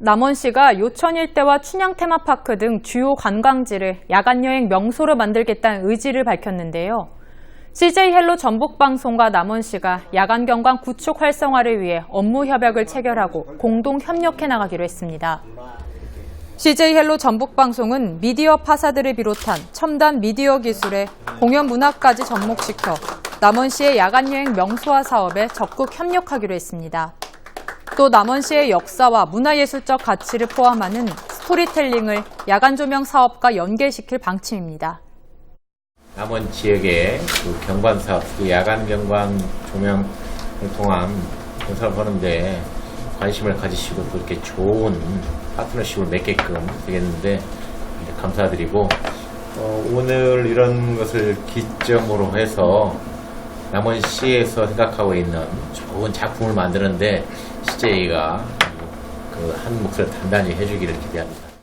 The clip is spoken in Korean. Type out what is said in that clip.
남원시가 요천 일대와 춘향 테마파크 등 주요 관광지를 야간 여행 명소로 만들겠다는 의지를 밝혔는데요. CJ 헬로 전북방송과 남원시가 야간 경관 구축 활성화를 위해 업무 협약을 체결하고 공동 협력해 나가기로 했습니다. CJ 헬로 전북방송은 미디어 파사들을 비롯한 첨단 미디어 기술에 공연 문화까지 접목시켜 남원시의 야간 여행 명소화 사업에 적극 협력하기로 했습니다. 또 남원시의 역사와 문화예술적 가치를 포함하는 스토리텔링을 야간 조명 사업과 연계시킬 방침입니다. 남원 지역의 그 경관 사업, 그 야간 경관 조명을 통한 공사를 하는데 관심을 가지시고 또 이렇게 좋은 파트너십을 맺게끔 되겠는데 감사드리고 어, 오늘 이런 것을 기점으로 해서 남원 시에서 생각하고 있는 좋은 작품을 만드는데 CJ가 그 한 몫을 단단히 해주기를 기대합니다.